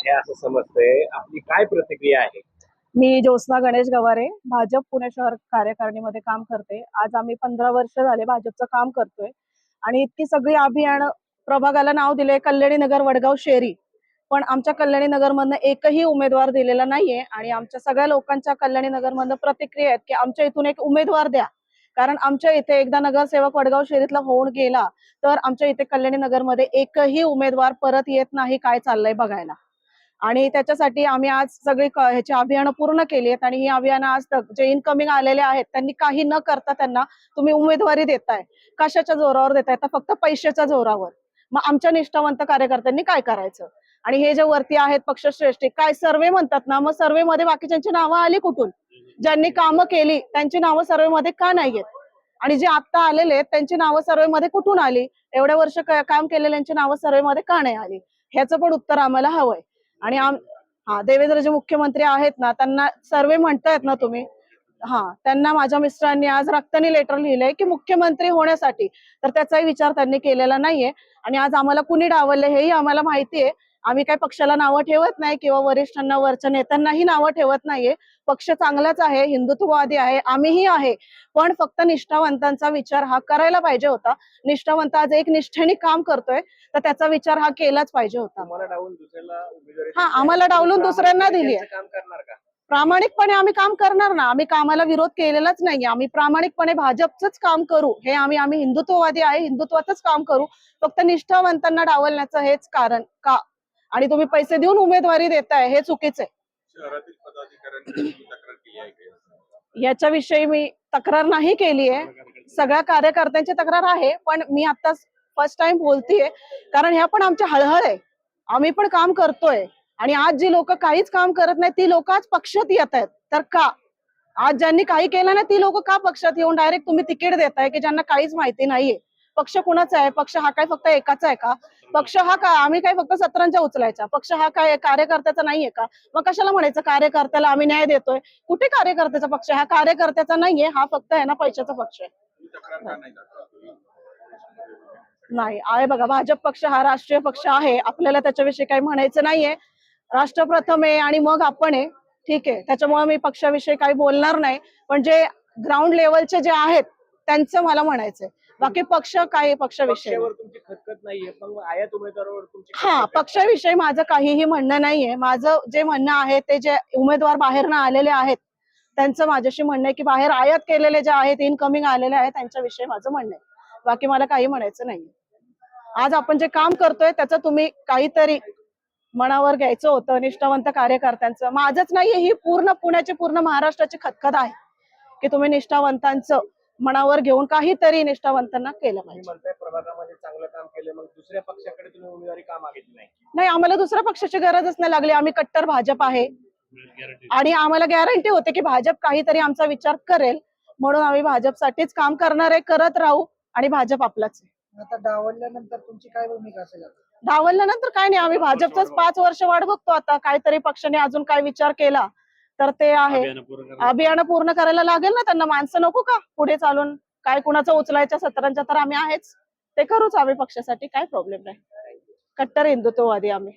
आहे असं समजतंय. आपली काय प्रतिक्रिया आहे? मी ज्योत्स्ना गणेश गवारे भाजप पुणे शहर कार्यकारिणीमध्ये काम करते. आज आम्ही पंधरा वर्ष झाले भाजपचं काम करतोय. आणि इतकी सगळी अभियान प्रभागाला नाव दिले कल्याणी नगर वडगाव शेरी. पण आमच्या कल्याणी नगरमधनं एकही उमेदवार दिलेला नाहीये. आणि आमच्या सगळ्या लोकांच्या कल्याणी नगरमधनं प्रतिक्रिया आहेत की आमच्या इथून एक उमेदवार द्या. कारण आमच्या इथे एकदा नगरसेवक वडगाव शेरीतला होऊन गेला तर आमच्या इथे कल्याणी नगरमध्ये एकही उमेदवार परत येत नाही काय चाललंय बघायला. आणि त्याच्यासाठी आम्ही आज सगळी ह्याची अभियानं पूर्ण केली आहेत आणि ही अभियानं आज तक जे इनकमिंग आलेले आहेत त्यांनी काही न करता त्यांना तुम्ही उमेदवारी देताय. कशाच्या जोरावर देताय? तर फक्त पैशाच्या जोरावर. मग आमच्या निष्ठावंत कार्यकर्त्यांनी काय करायचं? आणि हे जे वरती आहेत पक्षश्रेष्ठी काय सर्वे म्हणतात ना मग सर्वे मध्ये बाकीच्यांची नावं आली कुठून? ज्यांनी कामं केली त्यांची नावं सर्वे मध्ये का नाही आहेत आणि जे आता आलेले आहेत त्यांची नावं सर्वे मध्ये कुठून आली? एवढ्या वर्ष काम केलेल्यांची नावं सर्वे मध्ये का नाही आली? ह्याचं पण उत्तर आम्हाला हवंय. आणि आम हा देवेंद्र जे मुख्यमंत्री आहेत ना त्यांना सर्वे म्हणतायत ना तुम्ही हा त्यांना माझ्या मिस्टरांनी आज रक्तानी लेटर लिहिलंय की मुख्यमंत्री होण्यासाठी तर त्याचाही विचार त्यांनी केलेला नाहीये. आणि आज आम्हाला कुणी डावलले हेही आम्हाला माहिती आहे आम्ही काही पक्षाला नावं ठेवत नाही किंवा वरिष्ठांना वरच्या नेत्यांनाही नावं ठेवत नाहीये. पक्ष चांगलाच आहे हिंदुत्ववादी आहे आम्हीही आहे. पण फक्त निष्ठावंतांचा विचार हा करायला पाहिजे होता. निष्ठावंत आज एक निष्ठेने काम करतोय तर त्याचा विचार हा केलाच पाहिजे होता. हा. आम्हाला डावलून दुसऱ्यांना दिली प्रामाणिकपणे आम्ही काम करणार ना. आम्ही कामाला विरोध केलेलाच नाहीये. आम्ही प्रामाणिकपणे भाजपचंच काम करू. हे आम्ही आम्ही हिंदुत्ववादी आहे हिंदुत्वाचंच काम करू. फक्त निष्ठावंतांना डावलण्याचं हेच कारण का? आणि तुम्ही पैसे देऊन उमेदवारी देताय हे चुकीचं? याच्याविषयी मी तक्रार नाही केली आहे. सगळ्या कार्यकर्त्यांची तक्रार आहे पण मी आता फर्स्ट टाइम बोलतीये कारण ह्या पण आमच्या हळहळ आहे. आम्ही पण काम करतोय. आणि आज जी लोक काहीच काम करत नाही ती लोक आज पक्षात येत आहेत. तर का? आज ज्यांनी काही केलं नाही ती लोक का पक्षात येऊन डायरेक्ट तुम्ही तिकीट देताय की ज्यांना काहीच माहिती नाहीये? पक्ष कुणाचा आहे? पक्ष हा काय फक्त एकाचा आहे का? पक्ष हा का आम्ही काय फक्त सत्रांच्या उचलायचा. पक्ष हा काय कार्यकर्त्याचा नाहीये का? मग कशाला म्हणायचं कार्यकर्त्याला आम्ही न्याय देतोय? कुठे कार्यकर्त्याचा पक्ष हा कार्यकर्त्याचा नाहीये हा फक्त आहे ना पैशाचा पक्ष आहे. नाही नाही आहे बघा भाजप पक्ष हा राष्ट्रीय पक्ष आहे. आपल्याला त्याच्याविषयी काही म्हणायचं नाहीये. राष्ट्र प्रथम आहे आणि मग आपण आहे. ठीक आहे त्याच्यामुळे मी पक्षाविषयी काही बोलणार नाही. पण जे ग्राउंड लेवलचे जे आहेत त्यांचं मला म्हणायचंय. बाकी पक्ष काय पक्षाविषयी. पक्षावर तुमची खतखत नाहीये पण आयात उमेदवारावर तुमची हा खतखत आहे. पक्षाविषयी माझं काहीही म्हणणं नाहीये. माझं जे म्हणणं आहे ते जे उमेदवार बाहेरनं आलेले आहेत त्यांचं माझ्याशी म्हणणं आहे की बाहेर आयात केलेले जे आहेत इनकमिंग आलेले आहेत त्यांच्याविषयी माझं म्हणणं आहे. बाकी मला काही म्हणायचं नाही आज आपण जे काम करतोय त्याचं तुम्ही काहीतरी मनावर घ्यायचं होतं निष्ठावंत कार्यकर्त्यांचं. माझंच नाहीये ही पूर्ण पुण्याची पूर्ण महाराष्ट्राची खतखत आहे. की तुम्ही निष्ठावंतांचं मनावर घेऊन काहीतरी निष्ठावंतांना केलं पाहिजे. प्रभागामध्ये चांगलं काम केलं मग दुसऱ्या पक्षाकडे तुम्ही उमेदवारी का मागितली नाही? नाही आम्हाला दुसऱ्या पक्षाची गरजच नाही लागली. आम्ही कट्टर भाजप आहे. आणि आम्हाला गॅरंटी होते की भाजप काहीतरी आमचा विचार करेल. म्हणून आम्ही भाजपसाठीच काम करणार आहे करत राहू आणि भाजप आपलाच आता डावलल्यानंतर तुमची काय भूमिका असेल? डावलल्यानंतर काय नाही आम्ही भाजपचाच पाच वर्ष वाट बघतो आता. काहीतरी पक्षाने अजून काय विचार केला तर ते आहे. अभियान पूर्ण करायला लागेल. ना त्यांना? माणसं नको का पुढे चालून? काय कुणाचं उचलायच्या सतरांच्या तर आम्ही आहेच. ते करूच आम्ही पक्षासाठी. काय प्रॉब्लेम नाही. कट्टर हिंदुत्ववादी आम्ही.